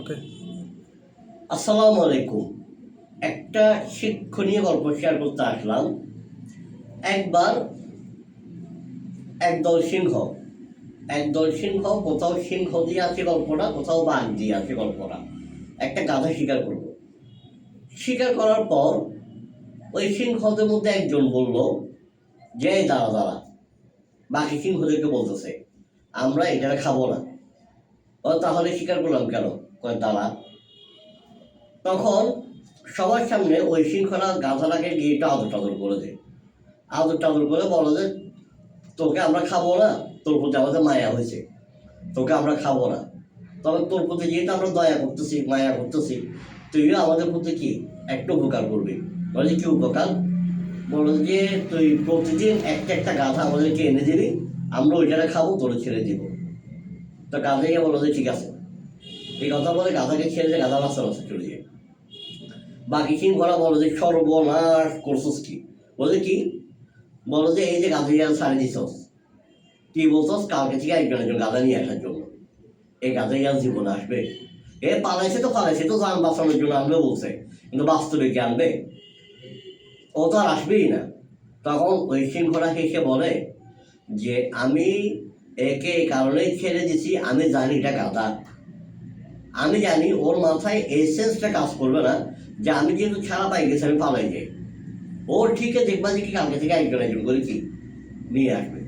ওকে আসসালামু আলাইকুম। একটা শিক্ষণীয় গল্প শেয়ার করতে আসলাম। একবার একদল সিংহ একদল সিংহ, কোথাও সিংহ দিয়ে আছে গল্পটা, কোথাও বাঘ দিয়ে আছে গল্পটা। একটা গাধা শিকার করব শিকার করার পর ওই সিংহদের মধ্যে একজন বলল, যে, দাঁড়া দাঁড়া। বাকি সিংহদেরকে বলতেছে, আমরা এটা খাব না। তাহলে শিকার করলাম কেন? দাঁড়া তখন সবার সামনে ওই শৃঙ্খলা গাধাটাকে গিয়ে একটু আদর টাদর করে দেয়। আদর টাদর করে বলো যে, তোকে আমরা খাব না, তোর প্রতি আমাদের মায়া হয়েছে। তোকে আমরা খাব না। তবে তোর প্রতি যেহেতু আমরা দয়া করতেছি, মায়া করতেছি, তুইও আমাদের প্রতি কি একটু উপকার করবি? বলে কি উপকার? বলো যে, তুই প্রতিদিন একটা একটা গাধা আমাদেরকে এনে দিবি, আমরা ওইটারে খাব, তোরে ছেড়ে দিব। তো গাধাকে বলো যে, ঠিক আছে। এই কথা বলে গাধাকে ছেড়ে দিয়ে গাধা রাস্তা রাস্তা চলে যায়। বাকি সিংহরা বলো যে সর্বনাশ করছিস কি? বলে কি? বলো যে এই যে গাধা ইয়াল ছাড়ে দিছস। কি বলছস? কালকে থেকে একজন একজন গাধা নিয়ে আসার জন্য। এই গাধা ইয়াল জীবনে আসবে। এ পালাইছে তো পালাইছে, তো যান বাঁচানোর জন্য আনবে বলছে। কিন্তু বাস্তবে কি আনবে? ও তো আর আসবেই না। তখন ওই সিংহরা হেসে বলে যে, আমি একে এই কারণেই ছেড়ে দিছি, আমি জানি এটা গাধা। আমি জানি ওর মাথায় এই সেন্সটা কাজ করবে না যে আমি যেহেতু ছাড়া পাই গেছি, আমি পালাই যাই। ওর ঠিক আছে, দেখবা যে কি কালকে থেকে একজন একজন করে কি নিয়ে আসবে।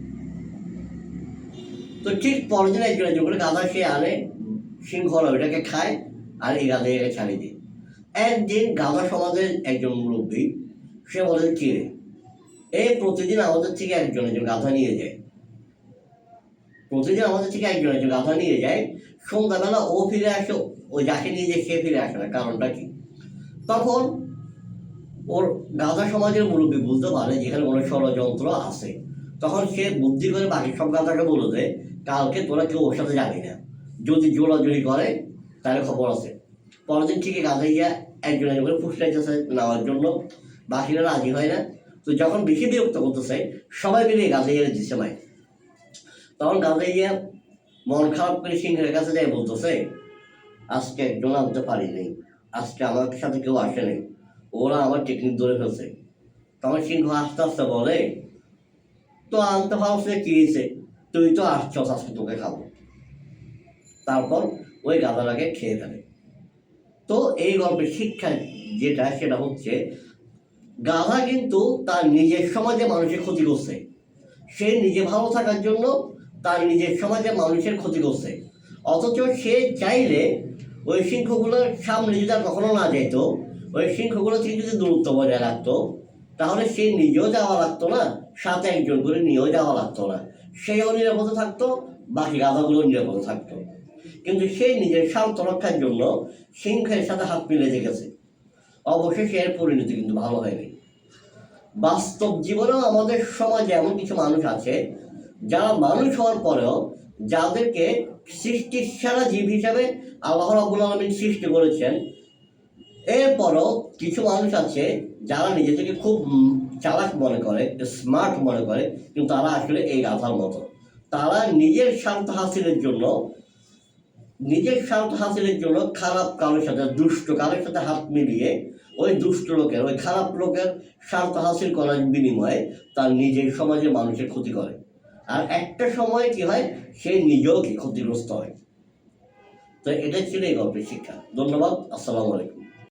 তো ঠিক পরের দিন একজন একজন করে গাধা সে আনে সিংহরা ওইটাকে খায় আর এই গাধা এটাকে ছাড়িয়ে দিই একদিন গাধা সমাজের একজন মুরব্বী, সে বলে, কি এই প্রতিদিন আমাদের থেকে একজন একজন গাধা নিয়ে যায়। প্রতিদিন আমাদের থেকে একজন একজন গাধা নিয়ে যায় সন্ধ্যাবেলা ও ফিরে আসে, ও যাকে নিয়ে যায় সে ফিরে আসে না, কারণটা কি? তখন ওর গাধা সমাজের মুরব্বী বুঝতে পারে যেখানে কোনো ষড়যন্ত্র আছে। তখন সে বুদ্ধি করে বাকি সব গাধাকে বলে দেয়, কালকে তোরা কেউ ওর সাথে যাবি না। যদি জোড়াজুড়ি করে, তাহলে খবর আছে। পরের দিন ঠিকই গাধা গিয়া একজন একজন ফুসলাইতেছে নেওয়ার জন্য। বাকিরা রাজি হয় না। তো যখন বেশি বিরক্ত করতেছে সবাই মিলে গাধা গিয়ে দিচ্ছে মাই তখন গাধা গিয়া মন খারাপ করে সিংহের কাছে যাই বলতেছে, আজকে একজন আনতে পারিনি আজকে আমার সাথে কেউ আসে নাই, ওরা আমার টেকনিক ধরে ফেলছে। তখন সিংহ আস্তে আস্তে বলে, তো আনতে পারছে কি হয়েছে, তুই তো আসছস আজকে তোকে খাব। তারপর ওই গাধাটাকে খেয়ে ফেলে। তো এই গল্পের শিক্ষা যেটা, সেটা হচ্ছে, গাধা কিন্তু তার নিজের সমাজে মানুষের ক্ষতি করছে। সে নিজে ভালো থাকার জন্য তার নিজের সমাজে মানুষের ক্ষতি করছে। অথচ সে চাইলে ওই সিংহগুলোর সামনে যদি আর কখনো না যেত ওই সিংহগুলো থেকে যদি দূরত্ব বজায় রাখতো, তাহলে সে নিজেও যাওয়া লাগতো না, সাথে একজন করে নিয়েও যাওয়া লাগতো না। সেও নিরাপদে থাকতো, বাকি গাধাগুলো নিরাপদে থাকতো। কিন্তু সে নিজের স্বার্থ রক্ষার জন্য সিংহের সাথে হাত মিলে গেছে অবশেষে এর পরিণতি কিন্তু ভালো হয়নি। বাস্তব জীবনেও আমাদের সমাজে এমন কিছু মানুষ আছে যারা মানুষ হওয়ার পরেও যাদেরকে সৃষ্টির সেরা জীব হিসাবে আল্লাহ রাবুল আলমিন সৃষ্টি করেছেন, এরপরও কিছু মানুষ আছে যারা নিজেদেরকে খুব চালাক মনে করে স্মার্ট মনে করে, কিন্তু তারা আসলে এই গাধার মতো। তারা নিজের স্বার্থ হাসিলের জন্য, নিজের স্বার্থ হাসিলের জন্য খারাপ কারোর সাথে, দুষ্ট কারোর সাথে হাত মিলিয়ে ওই দুষ্ট লোকের, ওই খারাপ লোকের স্বার্থ হাসিল করার বিনিময়ে তার নিজের সমাজে মানুষের ক্ষতি করে। আর একটা সময় কি হয়? সে নিজেও কি ক্ষতিগ্রস্ত হয়। তো এটা ছিল এই গল্পের শিক্ষা। ধন্যবাদ। আসসালামু আলাইকুম।